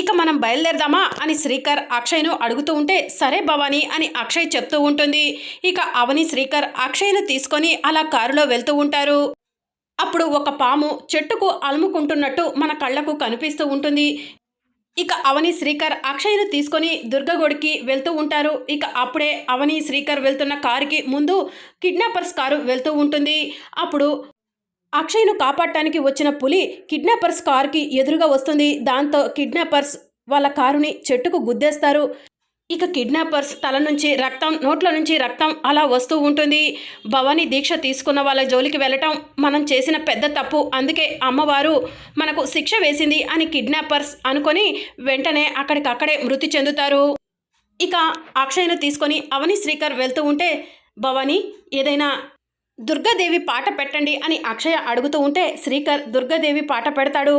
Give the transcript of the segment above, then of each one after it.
ఇక మనం బయలుదేరదామా అని శ్రీకర్ అక్షయ్ను అడుగుతూ ఉంటే సరే భవాని అని అక్షయ్ చెప్తూ ఉంటుంది. ఇక అవని శ్రీకర్ అక్షయ్ను తీసుకొని అలా కారులో వెళ్తూ ఉంటారు. అప్పుడు ఒక పాము చెట్టుకు అలుముకుంటున్నట్టు మన కళ్ళకు కనిపిస్తూ ఉంటుంది. ఇక అవని శ్రీకర్ అక్షయ్ను తీసుకొని దుర్గగుడికి వెళ్తూ ఉంటారు. ఇక అప్పుడే అవని శ్రీకర్ వెళ్తున్న కారుకి ముందు కిడ్నాపర్స్ కారు వెళ్తూ ఉంటుంది. అప్పుడు అక్షయ్ను కాపాడటానికి వచ్చిన పులి కిడ్నాపర్స్ కారుకి ఎదురుగా వస్తుంది. దాంతో కిడ్నాపర్స్ వాళ్ళ కారుని చెట్టుకు గుద్దేస్తారు. ఇక కిడ్నాపర్స్ తల నుంచి రక్తం నోట్ల నుంచి రక్తం అలా వస్తూ ఉంటుంది. భవానీ దీక్ష తీసుకున్న వాళ్ళ జోలికి వెళ్ళటం మనం చేసిన పెద్ద తప్పు. అందుకే అమ్మవారు మనకు శిక్ష వేసింది అని కిడ్నాపర్స్ అనుకొని వెంటనే అక్కడికక్కడే మృతి చెందుతారు. ఇక అక్షయ్ను తీసుకొని అవని శ్రీకర్ వెళ్తూ ఉంటే భవానీ ఏదైనా దుర్గాదేవి పాట పెట్టండి అని అక్షయ అడుగుతూ ఉంటే శ్రీకర్ దుర్గాదేవి పాట పెడతాడు.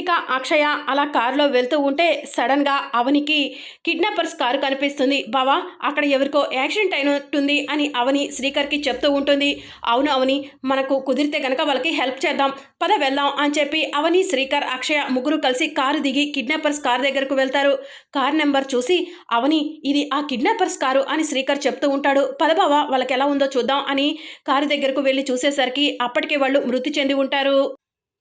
ఇక అక్షయ అలా కారులో వెళ్తూ ఉంటే సడన్గా అవనికి కిడ్నాపర్స్ కారు కనిపిస్తుంది. బావా అక్కడ ఎవరికో యాక్సిడెంట్ అయినట్టుంది అని అవని శ్రీకర్కి చెప్తూ ఉంటుంది. అవును అవని మనకు కుదిరితే గనక వాళ్ళకి హెల్ప్ చేద్దాం. పద వెళ్దాం అని చెప్పి అవని శ్రీకర్ అక్షయ ముగ్గురు కలిసి కారు దిగి కిడ్నాపర్స్ కారు దగ్గరకు వెళ్తారు. కారు నెంబర్ చూసి అవని ఇది ఆ కిడ్నాపర్స్ కారు అని శ్రీకర్ చెప్తూ ఉంటాడు. పద బావా వాళ్ళకి ఎలా ఉందో చూద్దాం అని కారు దగ్గరకు వెళ్ళి చూసేసరికి అప్పటికే వాళ్ళు మృతి చెంది ఉంటారు.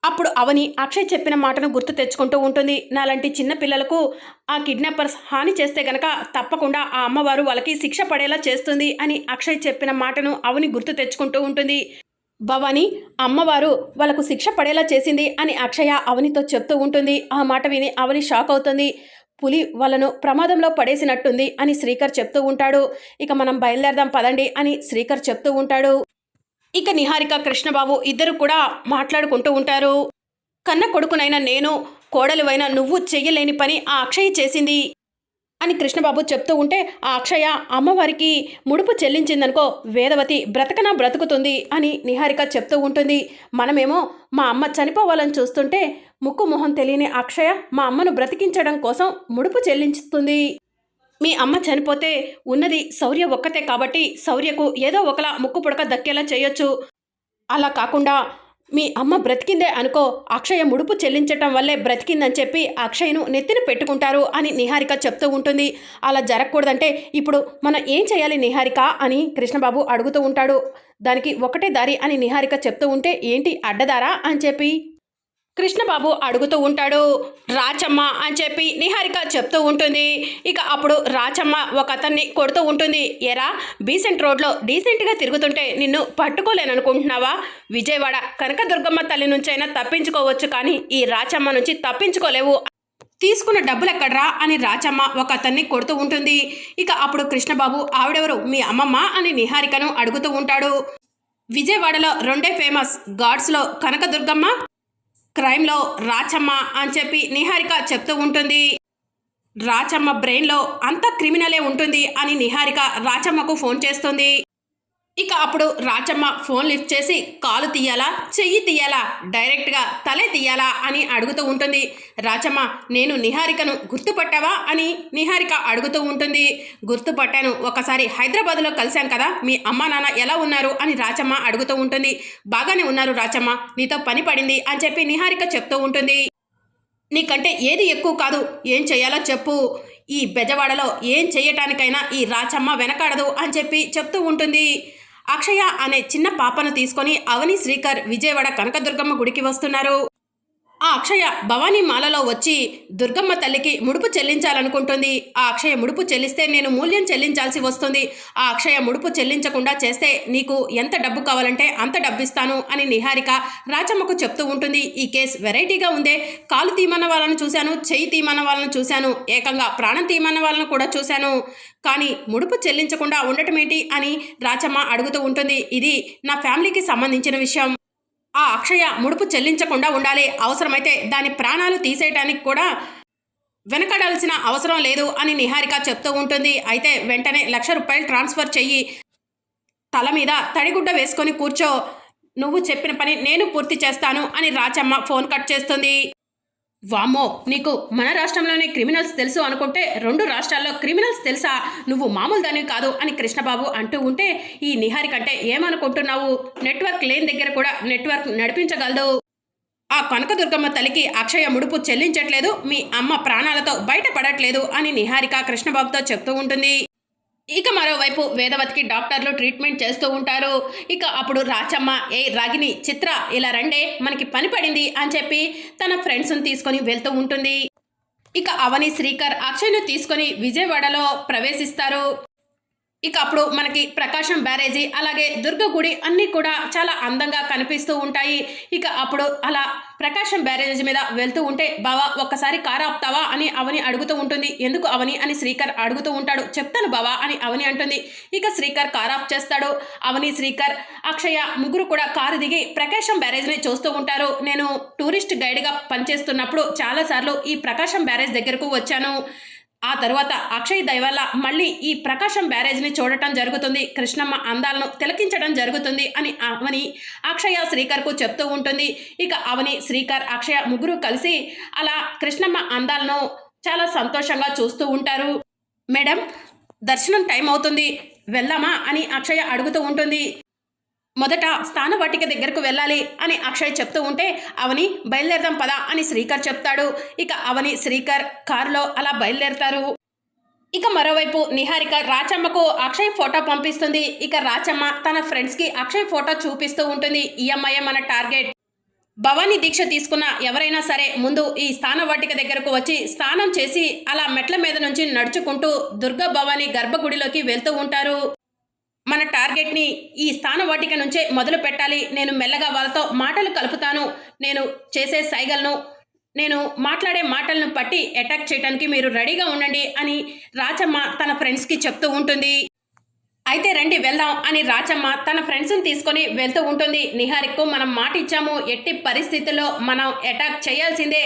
అప్పుడు అవని అక్షయ్ చెప్పిన మాటను గుర్తు తెచ్చుకుంటూ ఉంటుంది. నాలాంటి చిన్న పిల్లలకు ఆ కిడ్నాపర్స్ హాని చేస్తే గనక తప్పకుండా ఆ అమ్మవారు వాళ్ళకి శిక్ష పడేలా చేస్తుంది అని అక్షయ్ చెప్పిన మాటను అవని గుర్తు తెచ్చుకుంటూ ఉంటుంది. భవాని అమ్మవారు వాళ్ళకు శిక్ష పడేలా చేసింది అని అక్షయ అవనితో చెప్తూ ఉంటుంది. ఆ మాట విని అవని షాక్ అవుతుంది. పులి వాళ్ళను ప్రమాదంలో పడేసినట్టుంది అని శ్రీకర్ చెప్తూ ఉంటాడు. ఇక మనం బయలుదేరదాం పదండి అని శ్రీకర్ చెప్తూ ఉంటాడు. ఇక నిహారిక కృష్ణబాబు ఇద్దరు కూడా మాట్లాడుకుంటూ ఉంటారు. కన్న కొడుకునైన నేను కోడలువైన నువ్వు చెయ్యలేని పని ఆ అక్షయ్ చేసింది అని కృష్ణబాబు చెప్తూ ఉంటే ఆ అక్షయ అమ్మవారికి ముడుపు చెల్లించిందనుకో వేదవతి బ్రతకనా బ్రతుకుతుంది అని నిహారిక చెప్తూ ఉంటుంది. మనమేమో మా అమ్మ చనిపోవాలని చూస్తుంటే ముక్కు మొహం తెలియని అక్షయ మా అమ్మను బ్రతికించడం కోసం ముడుపు చెల్లించుతుంది. మీ అమ్మ చనిపోతే ఉన్నది శౌర్య ఒక్కతే కాబట్టి శౌర్యకు ఏదో ఒకలా ముక్కు పుడక దక్కేలా చేయొచ్చు. అలా కాకుండా మీ అమ్మ బ్రతికిందే అనుకో అక్షయ ముడుపు చెల్లించటం వల్లే బ్రతికిందని చెప్పి అక్షయ్ను నెత్తిన పెట్టుకుంటారు అని నిహారిక చెప్తూ ఉంటుంది. అలా జరగకూడదంటే ఇప్పుడు మనం ఏం చేయాలి నిహారిక అని కృష్ణబాబు అడుగుతూ ఉంటాడు. దానికి ఒకటే దారి అని నిహారిక చెప్తూ ఉంటే ఏంటి అడ్డదారా? అని చెప్పి కృష్ణబాబు అడుగుతూ ఉంటాడు రాచమ్మ అని చెప్పి నిహారిక చెప్తూ ఉంటుంది. ఇక అప్పుడు రాచమ్మ ఒక అతన్ని కొడుతూ ఉంటుంది. ఎరా బీసెంట్ రోడ్లో డీసెంట్గా తిరుగుతుంటే నిన్ను పట్టుకోలేననుకుంటున్నావా? విజయవాడ కనకదుర్గమ్మ తల్లి నుంచైనా తప్పించుకోవచ్చు కానీ ఈ రాచమ్మ నుంచి తప్పించుకోలేవు. తీసుకున్న డబ్బులు ఎక్కడ్రా అని రాచమ్మ ఒక అతన్ని కొడుతూ ఉంటుంది. ఇక అప్పుడు కృష్ణబాబు ఆవిడెవరు? మీ అమ్మమ్మ? అని నిహారికను అడుగుతూ ఉంటాడు. విజయవాడలో రెండే ఫేమస్ గాడ్స్లో కనకదుర్గమ్మ క్రైమ్లో రాచమ్మ అని చెప్పి నిహారిక చెప్తూ ఉంటుంది. రాచమ్మ బ్రెయిన్లో అంత క్రిమినలే ఉంటుంది అని నిహారిక రాచమ్మకు ఫోన్ చేస్తుంది. ఇక అప్పుడు రాచమ్మ ఫోన్ లిఫ్ట్ చేసి కాలు తీయాలా? చెయ్యి తీయాలా? డైరెక్ట్గా తలే తీయాలా? అని అడుగుతూ ఉంటుంది. రాచమ్మ నేను నిహారికను గుర్తుపట్టావా? అని నిహారిక అడుగుతూ ఉంటుంది. గుర్తుపట్టాను. ఒకసారి హైదరాబాద్లో కలిశాం కదా మీ అమ్మా నాన్న ఎలా ఉన్నారు? అని రాచమ్మ అడుగుతూ ఉంటుంది. బాగానే ఉన్నారు రాచమ్మ నీతో పని పడింది అని చెప్పి నిహారిక చెప్తూ ఉంటుంది. నీకంటే ఏది ఎక్కువ కాదు ఏం చేయాలో చెప్పు. ఈ బెజవాడలో ఏం చేయటానికైనా ఈ రాచమ్మ వెనకాడదు అని చెప్పి చెప్తూ ఉంటుంది. అక్షయ అనే చిన్న పాపను తీసుకొని అవని శ్రీకర్ విజయవాడ కనకదుర్గమ్మ గుడికి వస్తున్నారు. ఆ అక్షయ భవానీ మాలలో వచ్చి దుర్గమ్మ తల్లికి ముడుపు చెల్లించాలనుకుంటుంది. ఆ అక్షయ ముడుపు చెల్లిస్తే నేను మూల్యం చెల్లించాల్సి వస్తుంది. ఆ అక్షయ ముడుపు చెల్లించకుండా చేస్తే నీకు ఎంత డబ్బు కావాలంటే అంత డబ్బు ఇస్తాను అని నిహారిక రాచమ్మకు చెప్తూ ఉంటుంది. ఈ కేసు వెరైటీగా ఉందే. కాలు తీమన్న వాళ్ళను చూశాను చెయ్యి తీమన్న వాళ్ళను చూశాను ఏకంగా ప్రాణం తీమన్న వాళ్ళను కూడా చూశాను. కానీ ముడుపు చెల్లించకుండా ఉండటం ఏంటి అని రాచమ్మ అడుగుతూ ఉంటుంది. ఇది నా ఫ్యామిలీకి సంబంధించిన విషయం. ఆ అక్షయ ముడుపు చెల్లించకుండా ఉండాలి. అవసరమైతే దాని ప్రాణాలు తీసేయటానికి కూడా వెనకడాల్సిన అవసరం లేదు అని నిహారిక చెప్తూ ఉంటుంది. అయితే వెంటనే లక్ష రూపాయలు ట్రాన్స్ఫర్ చెయ్యి. తల మీద తడిగుడ్డ వేసుకొని కూర్చో. నువ్వు చెప్పిన పని నేను పూర్తి చేస్తాను అని రాచమ్మ ఫోన్ కట్ చేస్తుంది. వామ్మో నీకు మన రాష్ట్రంలోనే క్రిమినల్స్ తెలుసు అనుకుంటే రెండు రాష్ట్రాల్లో క్రిమినల్స్ తెలుసా? నువ్వు మామూలు దానివి కాదు అని కృష్ణబాబు అంటూ ఉంటే ఈ నిహారిక అంటే ఏమనుకుంటున్నావు? నెట్వర్క్ లేని దగ్గర కూడా నెట్వర్క్ నడిపించగలదు. ఆ కనకదుర్గమ్మ తల్లికి అక్షయ ముడుపు చెల్లించట్లేదు మీ అమ్మ ప్రాణాలతో బయటపడట్లేదు అని నిహారిక కృష్ణబాబుతో చెప్తూ ఉంటుంది. ఇక మరోవైపు వేదవతికి డాక్టర్లు ట్రీట్మెంట్ చేస్తూ ఉంటారు. ఇక అప్పుడు రాచమ్మ ఏ రాగిని చిత్ర ఇలా రండే మనకి పని పడింది అని చెప్పి తన ఫ్రెండ్స్ని తీసుకొని వెళ్తూ ఉంటుంది. ఇక అవని శ్రీకర్ అక్షయ్ను తీసుకొని విజయవాడలో ప్రవేశిస్తారు. ఇక అప్పుడు మనకి ప్రకాశం బ్యారేజీ అలాగే దుర్గ గుడి అన్నీ కూడా చాలా అందంగా కనిపిస్తూ ఉంటాయి. ఇక అప్పుడు అలా ప్రకాశం బ్యారేజీ మీద వెళ్తూ ఉంటే బావా ఒక్కసారి కారు ఆపుతావా? అని అవని అడుగుతూ ఉంటుంది. ఎందుకు అవని? అని శ్రీకర్ అడుగుతూ ఉంటాడు. చెప్తాను బావా అని అవని అంటుంది. ఇక శ్రీకర్ కార్ ఆఫ్ చేస్తాడు. అవని శ్రీకర్ అక్షయ ముగ్గురు కూడా కారు దిగి ప్రకాశం బ్యారేజ్ని చూస్తూ ఉంటారు. నేను టూరిస్ట్ గైడ్గా పనిచేస్తున్నప్పుడు చాలాసార్లు ఈ ప్రకాశం బ్యారేజ్ దగ్గరకు వచ్చాను. ఆ తరువాత అక్షయ్ దయవల్ల మళ్ళీ ఈ ప్రకాశం బ్యారేజ్ని చూడటం జరుగుతుంది. కృష్ణమ్మ అందాలను తిలకించడం జరుగుతుంది అని అవని అక్షయ శ్రీకర్కు చెప్తూ ఉంటుంది. ఇక అవని శ్రీకర్ అక్షయ ముగ్గురు కలిసి అలా కృష్ణమ్మ అందాలను చాలా సంతోషంగా చూస్తూ ఉంటారు. మేడం దర్శనం టైం అవుతుంది. వెళ్దామా అని అక్షయ అడుగుతూ ఉంటుంది. మొదట స్థానవాటిక దగ్గరకు వెళ్ళాలి అని అక్షయ్ చెప్తూ ఉంటే అవని బయలుదేరదాం పదా అని శ్రీకర్ చెప్తాడు. ఇక అవని శ్రీకర్ కారులో అలా బయలుదేరతారు. ఇక మరోవైపు నిహారిక రాచమ్మకు అక్షయ్ ఫోటో పంపిస్తుంది. ఇక రాచమ్మ తన ఫ్రెండ్స్కి అక్షయ్ ఫోటో చూపిస్తూ ఉంటుంది. ఈఎంఐ మన టార్గెట్. భవానీ దీక్ష తీసుకున్న ఎవరైనా సరే ముందు ఈ స్థానవాటిక దగ్గరకు వచ్చి స్నానం చేసి అలా మెట్ల మీద నుంచి నడుచుకుంటూ దుర్గా భవానీ గర్భగుడిలోకి వెళ్తూ ఉంటారు. మన టార్గెట్ని ఈ స్థాన వాటిక నుంచే మొదలు పెట్టాలి. నేను మెల్లగా వాళ్ళతో మాటలు కలుపుతాను. నేను చేసే సైగలను నేను మాట్లాడే మాటలను పట్టి అటాక్ చేయడానికి మీరు రెడీగా ఉండండి అని రాచమ్మ తన ఫ్రెండ్స్కి చెప్తూ ఉంటుంది. అయితే రండి వెళ్దాం అని రాచమ్మ తన ఫ్రెండ్స్ని తీసుకొని వెళ్తూ ఉంటుంది. నిహారిక్కు మనం మాట ఇచ్చాము ఎట్టి పరిస్థితుల్లో మనం అటాక్ చేయాల్సిందే.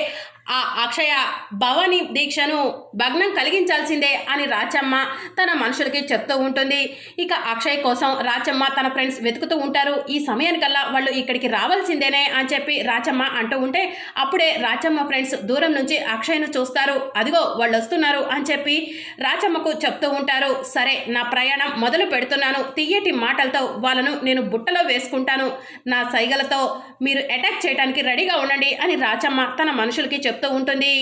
ఆ అక్షయ భవాని దీక్షను భగ్నం కలిగించాల్సిందే అని రాచమ్మ తన మనుషులకి చెప్తూ ఉంటుంది. ఇక అక్షయ్ కోసం రాచమ్మ తన ఫ్రెండ్స్ వెతుకుతూ ఉంటారు. ఈ సమయానికల్లా వాళ్ళు ఇక్కడికి రావాల్సిందేనే అని చెప్పి రాచమ్మ అంటూ ఉంటే అప్పుడే రాచమ్మ ఫ్రెండ్స్ దూరం నుంచి అక్షయ్ను చూస్తారు. అదిగో వాళ్ళు వస్తున్నారు అని చెప్పి రాచమ్మకు చెప్తూ ఉంటారు. సరే నా ప్రయాణం మొదలు పెడుతున్నాను. తీయటి మాటలతో వాళ్ళను నేను బుట్టలో వేసుకుంటాను. నా సైగలతో మీరు అటాక్ చేయడానికి రెడీగా ఉండండి అని రాచమ్మ తన మనుషులకి చెప్తూ ఉంటుంది.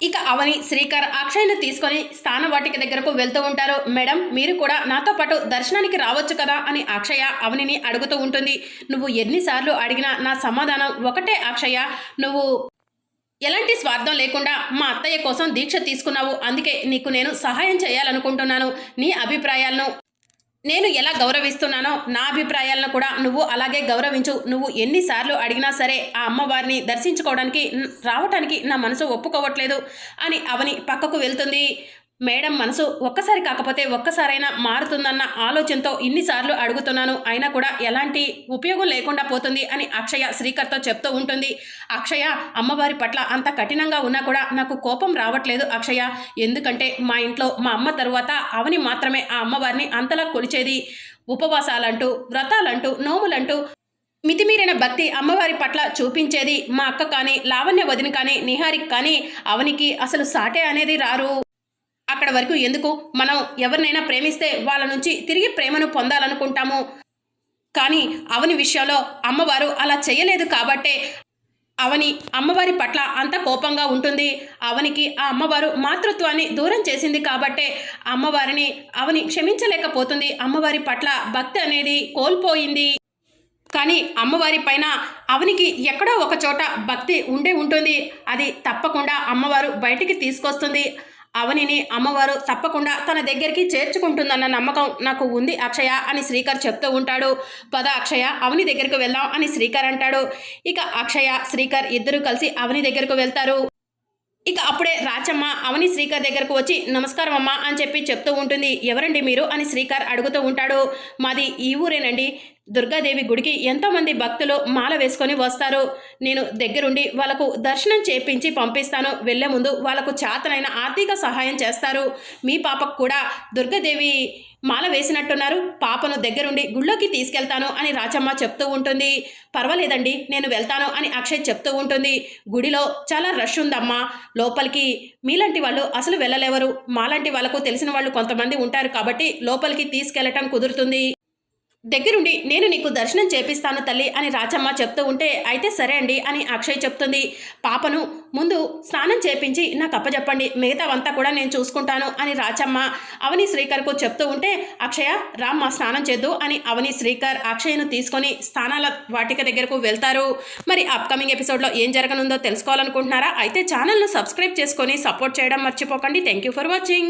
ఇక అవని శ్రీకర్ అక్షయ్ను తీసుకొని స్థానవాటిక దగ్గరకు వెళ్తూ ఉంటారు. మేడం మీరు కూడా నాతో పాటు దర్శనానికి రావచ్చు కదా అని అక్షయ అవనిని అడుగుతూ ఉంటుంది. నువ్వు ఎన్నిసార్లు అడిగినా నా సమాధానం ఒకటే అక్షయ. నువ్వు ఎలాంటి స్వార్థం లేకుండా మా అత్తయ్య కోసం దీక్ష తీసుకున్నావు. అందుకే నీకు నేను సహాయం చేయాలనుకుంటున్నాను. నీ అభిప్రాయాలను నేను ఎలా గౌరవిస్తున్నానో నా అభిప్రాయాలను కూడా నువ్వు అలాగే గౌరవించు. నువ్వు ఎన్నిసార్లు అడిగినా సరే ఆ అమ్మవారిని దర్శించుకోవడానికి రావటానికి నా మనసు ఒప్పుకోవట్లేదు అని అవని పక్కకు వెళ్తుంది. మేడం మనసు ఒక్కసారి కాకపోతే ఒక్కసారైనా మారుతుందన్న ఆలోచనతో ఇన్నిసార్లు అడుగుతున్నాను. అయినా కూడా ఎలాంటి ఉపయోగం లేకుండా పోతుంది అని అక్షయ శ్రీకర్తో చెప్తూ ఉంటుంది. అక్షయ అమ్మవారి పట్ల అంత కఠినంగా ఉన్నా కూడా నాకు కోపం రావట్లేదు అక్షయ. ఎందుకంటే మా ఇంట్లో మా అమ్మ తరువాత అవని మాత్రమే ఆ అమ్మవారిని అంతలా కొలిచేది. ఉపవాసాలంటూ వ్రతాలంటూ నోములంటూ మితిమీరిన భక్తి అమ్మవారి పట్ల చూపించేది మా అక్క కానీ లావణ్య వదిన కానీ నిహారిక్ కానీ అవనికి అసలు సాటే అనేది రారు. అక్కడ వరకు ఎందుకు? మనం ఎవరినైనా ప్రేమిస్తే వాళ్ళ నుంచి తిరిగి ప్రేమను పొందాలనుకుంటాము. కానీ అవని విషయంలో అమ్మవారు అలా చేయలేదు కాబట్టే అవని అమ్మవారి పట్ల అంత కోపంగా ఉంటుంది. అవనికి ఆ అమ్మవారు మాతృత్వాన్ని దూరం చేసింది కాబట్టే అమ్మవారిని అవని క్షమించలేకపోతుంది. అమ్మవారి పట్ల భక్తి అనేది కోల్పోయింది. కానీ అమ్మవారి పైన అవనికి ఎక్కడో ఒక చోట భక్తి ఉండే ఉంటుంది. అది తప్పకుండా అమ్మవారు బయటికి తీసుకొస్తుంది. అవనిని అమ్మవారు తప్పకుండా తన దగ్గరికి చేర్చుకుంటుందన్న నమ్మకం నాకు ఉంది అక్షయ అని శ్రీకర్ చెప్తూ ఉంటాడు. పద అక్షయ అవని దగ్గరకు వెళ్దాం అని శ్రీకర్ అంటాడు. ఇక అక్షయ శ్రీకర్ ఇద్దరు కలిసి అవని దగ్గరకు వెళ్తారు. ఇక అప్పుడే రాచమ్మ అవని శ్రీకర్ దగ్గరకు వచ్చి నమస్కారం అమ్మా అని చెప్పి చెప్తూ ఉంటుంది. ఎవరండి మీరు? అని శ్రీకర్ అడుగుతూ ఉంటాడు. మాది ఈ ఊరేనండి. దుర్గాదేవి గుడికి ఎంతోమంది భక్తులు మాల వేసుకొని వస్తారు. నేను దగ్గరుండి వాళ్ళకు దర్శనం చేపించి పంపిస్తాను. వెళ్ళే ముందు వాళ్ళకు చేతనైన ఆర్థిక సహాయం చేస్తారు. మీ పాపకు కూడా దుర్గాదేవి మాల వేసినట్టున్నారు. పాపను దగ్గరుండి గుళ్ళోకి తీసుకెళ్తాను అని రాచమ్మ చెప్తూ ఉంటుంది. పర్వాలేదండి నేను వెళ్తాను అని అక్షయ్ చెప్తూ ఉంటుంది. గుడిలో చాలా రష్ ఉందమ్మా. లోపలికి మీలాంటి వాళ్ళు అసలు వెళ్ళలేవరు. మాలాంటి వాళ్ళకు తెలిసిన వాళ్ళు కొంతమంది ఉంటారు కాబట్టి లోపలికి తీసుకెళ్ళటం కుదురుతుంది. దగ్గరుండి నేను నీకు దర్శనం చేపిస్తాను తల్లి అని రాచమ్మ చెప్తూ ఉంటే అయితే సరే అండి అని అక్షయ్ చెప్తుంది. పాపను ముందు స్నానం చేపించి నాకు అప్పచెప్పండి మిగతావంతా కూడా నేను చూసుకుంటాను అని రాచమ్మ అవని శ్రీకర్కు చెప్తూ ఉంటే అక్షయ రామ్మ స్నానం చేద్దు అని అవని శ్రీకర్ అక్షయ్ను తీసుకొని స్నానాల వాటిక దగ్గరకు వెళ్తారు. మరి అప్కమింగ్ ఎపిసోడ్లో ఏం జరగనుందో తెలుసుకోవాలనుకుంటున్నారా? అయితే ఛానల్ను సబ్స్క్రైబ్ చేసుకొని సపోర్ట్ చేయడం మర్చిపోకండి. Thank you for watching.